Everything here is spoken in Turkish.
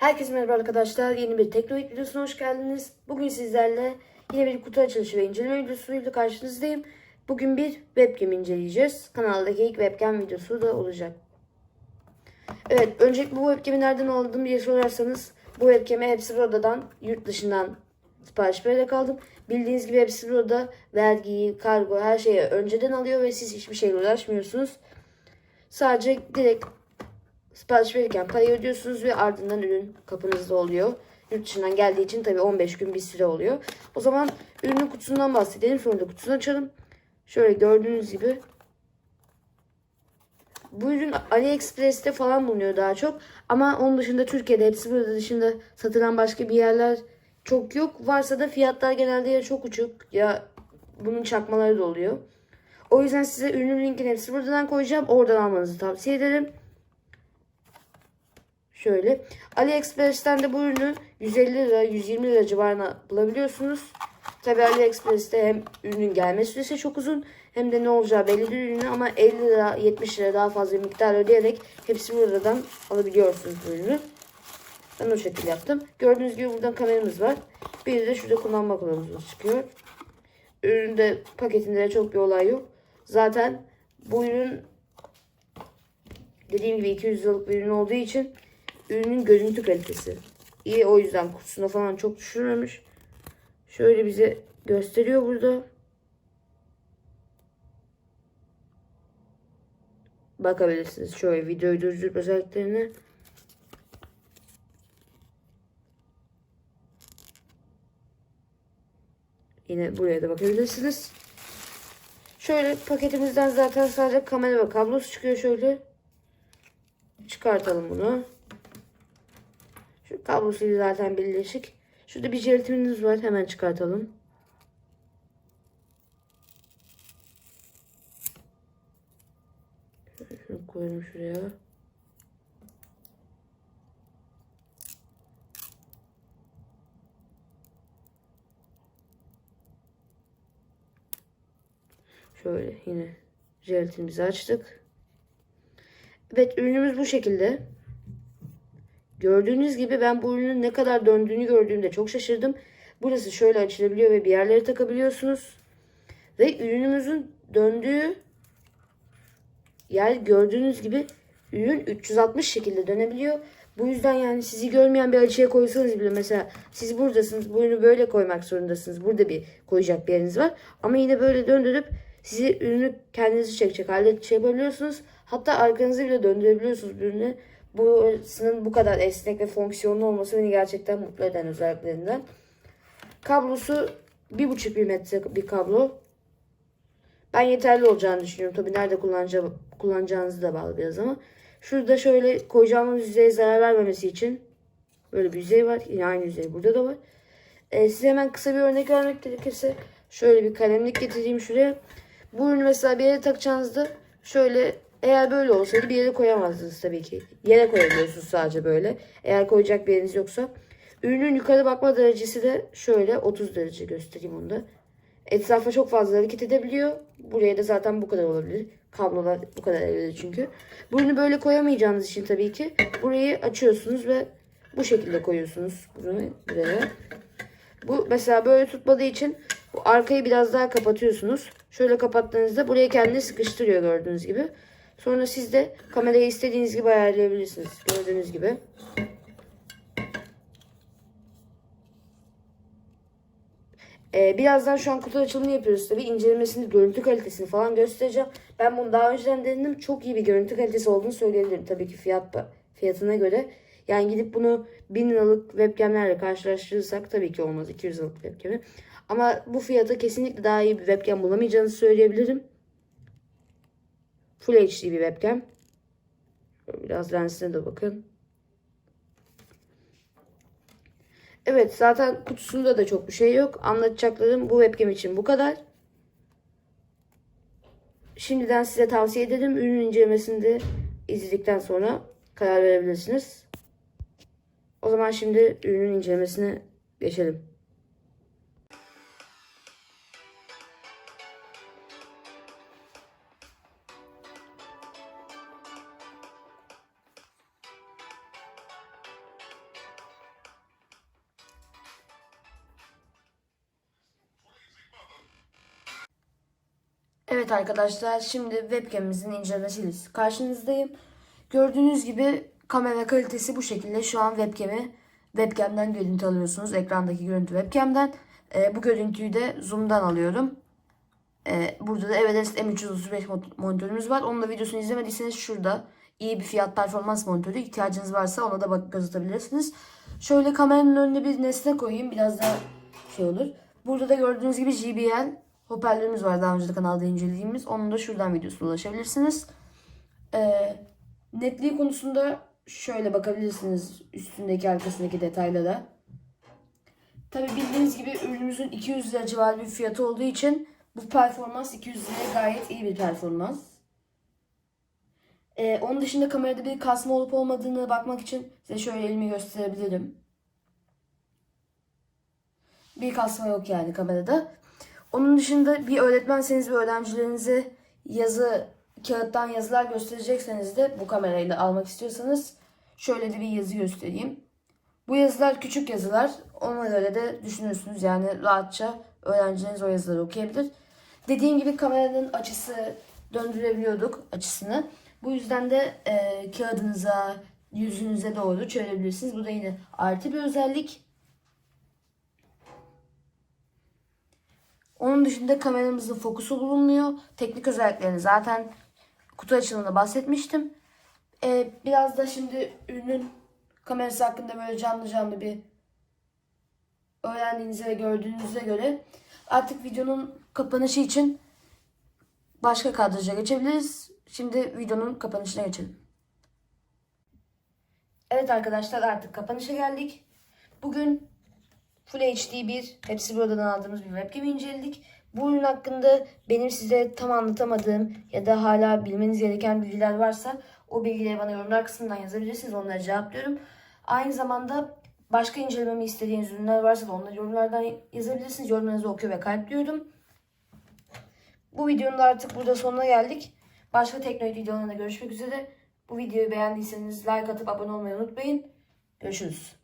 Herkese merhaba arkadaşlar. Yeni bir teknolojik videosuna hoş geldiniz. Bugün sizlerle yine bir kutu açılışı ve inceleme videosuyla karşınızdayım. Bugün bir webcam inceleyeceğiz. Kanaldaki ilk webcam videosu da olacak. Evet, öncelikle bu webcam'i nereden aldım diye sorarsanız bu webcam'i hepsi buradan yurt dışından sipariş vererek aldım. Bildiğiniz gibi hepsi burada vergi, kargo her şeyi önceden alıyor ve siz hiçbir şeyle uğraşmıyorsunuz. Sadece direkt Sipariş verirken parayı ödüyorsunuz ve ardından ürün kapınızda oluyor. Yurt dışından geldiği için tabii 15 gün bir süre oluyor. O zaman ürünün kutusundan bahsedelim. Sonra da kutusunu açalım. Şöyle gördüğünüz gibi. Bu ürün AliExpress'te falan bulunuyor daha çok. Ama onun dışında Türkiye'de hepsi burada dışında satılan başka bir yerler çok yok. Varsa da fiyatlar genelde ya çok uçuk ya bunun çakmaları da oluyor. O yüzden size ürünün linkini hepsi buradan koyacağım. Oradan almanızı tavsiye ederim. Şöyle. AliExpress'ten de bu ürünü 150 lira 120 lira civarına bulabiliyorsunuz. Tabi AliExpress'te hem ürünün gelme süresi çok uzun hem de ne olacağı belli bir ürünü ama 50 lira 70 lira daha fazla miktar ödeyerek hepsi buradan alabiliyorsunuz bu ürünü. Ben o şekilde yaptım. Gördüğünüz gibi buradan kameramız var. Bir de şurada kullanma kılavuzumuz çıkıyor. Üründe paketinde de çok bir olay yok. Zaten bu ürün dediğim gibi 200 liralık bir ürün olduğu için ürünün görüntü kalitesi iyi. O yüzden kutusuna falan çok düşürmemiş. Şöyle bize gösteriyor burada. Bakabilirsiniz. Şöyle videoyu durdurup özelliklerine. Yine buraya da bakabilirsiniz. Şöyle paketimizden zaten sadece kamera ve kablosu çıkıyor şöyle. Çıkartalım bunu. Şu kablosuyla zaten birleşik. Şurada bir jelatinimiz var. Hemen çıkartalım. Şunu koyalım şuraya. Şöyle yine jelatinimizi açtık. Evet ürünümüz bu şekilde. Gördüğünüz gibi ben bu ürünün ne kadar döndüğünü gördüğümde çok şaşırdım. Burası şöyle açılabiliyor ve bir yerlere takabiliyorsunuz. Ve ürünümüzün döndüğü yer gördüğünüz gibi ürün 360 şekilde dönebiliyor. Bu yüzden yani sizi görmeyen bir açıya koysanız bile mesela siz buradasınız bu ürünü böyle koymak zorundasınız. Burada bir koyacak bir yeriniz var. Ama yine böyle döndürüp sizi ürünü kendinizi çekecek halde şey yapabiliyorsunuz. Hatta arkanızı bile döndürebiliyorsunuz ürünü. Burasının bu kadar esnek ve fonksiyonlu olması beni gerçekten mutlu eden özelliklerinden. Kablosu 1.5 mm bir kablo. Ben yeterli olacağını düşünüyorum. Tabii nerede kullanacağım, kullanacağınızı da bağlı biraz ama. Şurada şöyle koyacağımız yüzeye zarar vermemesi için böyle bir yüzey var. Yine aynı yüzey burada da var. Ee, size hemen kısa bir örnek vermek gerekirse şöyle bir kalemlik getireyim şuraya. Bu ürünü mesela bir yere takacağınızda şöyle eğer böyle olsaydı bir yere koyamazdınız tabii ki. Yere koyabiliyorsunuz sadece böyle. Eğer koyacak bir yeriniz yoksa. Ürünün yukarı bakma derecesi de şöyle 30 derece göstereyim onu da. Etrafa çok fazla hareket edebiliyor. Buraya da zaten bu kadar olabilir. Kablolar bu kadar evde çünkü. Bu ürünü böyle koyamayacağınız için tabii ki burayı açıyorsunuz ve bu şekilde koyuyorsunuz bunu buraya. Bu mesela böyle tutmadığı için bu arkayı biraz daha kapatıyorsunuz. Şöyle kapattığınızda buraya kendini sıkıştırıyor gördüğünüz gibi. Sonra siz de kamerayı istediğiniz gibi ayarlayabilirsiniz. Gördüğünüz gibi. Ee, birazdan şu an kutu açılımını yapıyoruz tabii. İncelemesini, görüntü kalitesini falan göstereceğim. Ben bunu daha önceden denedim. Çok iyi bir görüntü kalitesi olduğunu söyleyebilirim. Tabii ki fiyat fiyatına göre. Yani gidip bunu 1000 liralık webcamlerle karşılaştırırsak tabii ki olmaz 200 liralık webcam'i. Ama bu fiyata kesinlikle daha iyi bir webcam bulamayacağınızı söyleyebilirim. Full HD bir webcam. Biraz lensine de bakın. Evet zaten kutusunda da çok bir şey yok. Anlatacaklarım bu webcam için bu kadar. Şimdiden size tavsiye ederim. Ürün incelemesini de izledikten sonra karar verebilirsiniz. O zaman şimdi ürünün incelemesine geçelim. Evet arkadaşlar şimdi webcam'imizin incelemesiyle karşınızdayım. Gördüğünüz gibi kamera kalitesi bu şekilde. Şu an webcam'i webcam'den görüntü alıyorsunuz. Ekrandaki görüntü webcam'den. Ee, bu görüntüyü de Zoom'dan alıyorum. Ee, burada da Everest M335 mon- monitörümüz var. Onun da videosunu izlemediyseniz şurada iyi bir fiyat performans monitörü ihtiyacınız varsa ona da bak göz atabilirsiniz. Şöyle kameranın önüne bir nesne koyayım. Biraz daha şey olur. Burada da gördüğünüz gibi JBL hoparlörümüz var daha önce de kanalda incelediğimiz. Onun da şuradan videosuna ulaşabilirsiniz. Ee, netliği konusunda şöyle bakabilirsiniz üstündeki arkasındaki detaylara. Tabi bildiğiniz gibi ürünümüzün 200 lira civarı bir fiyatı olduğu için bu performans 200 liraya gayet iyi bir performans. Ee, onun dışında kamerada bir kasma olup olmadığını bakmak için size şöyle elimi gösterebilirim. Bir kasma yok yani kamerada. Onun dışında bir öğretmenseniz ve öğrencilerinize yazı kağıttan yazılar gösterecekseniz de bu kamerayla almak istiyorsanız şöyle de bir yazı göstereyim. Bu yazılar küçük yazılar. Ona göre de düşünürsünüz yani rahatça öğrencileriniz o yazıları okuyabilir. Dediğim gibi kameranın açısı döndürebiliyorduk açısını. Bu yüzden de e, kağıdınıza, yüzünüze doğru çevirebilirsiniz. Bu da yine artı bir özellik. Onun dışında kameramızın fokusu bulunmuyor. Teknik özelliklerini zaten kutu açılımında bahsetmiştim. Ee, biraz da şimdi ürünün kamerası hakkında böyle canlı canlı bir öğrendiğinize ve gördüğünüze göre artık videonun kapanışı için başka kadraja geçebiliriz. Şimdi videonun kapanışına geçelim. Evet arkadaşlar artık kapanışa geldik. Bugün Full HD bir hepsi buradan aldığımız bir webcam inceledik. Bu ürün hakkında benim size tam anlatamadığım ya da hala bilmeniz gereken bilgiler varsa o bilgileri bana yorumlar kısmından yazabilirsiniz. Onları cevaplıyorum. Aynı zamanda başka incelememi istediğiniz ürünler varsa da onları yorumlardan yazabilirsiniz. Yorumlarınızı okuyor ve kalpliyorum. Bu videonun da artık burada sonuna geldik. Başka teknoloji videolarında görüşmek üzere. Bu videoyu beğendiyseniz like atıp abone olmayı unutmayın. Görüşürüz.